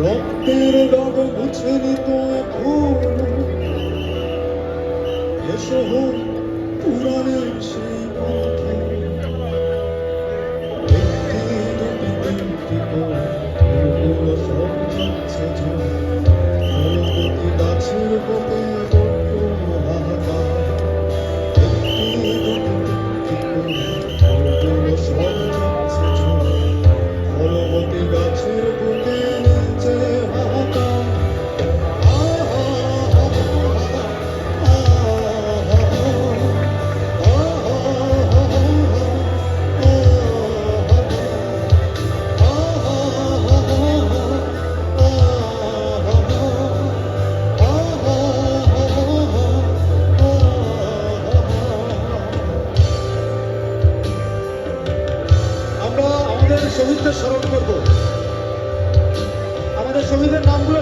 রক্তের দাগ মুছে নিত এখন। এসো হোক পুরাণের সেই সব যাচ্ছে শহীদদের স্মরণ করব। আমাদের শহীদের নামগুলো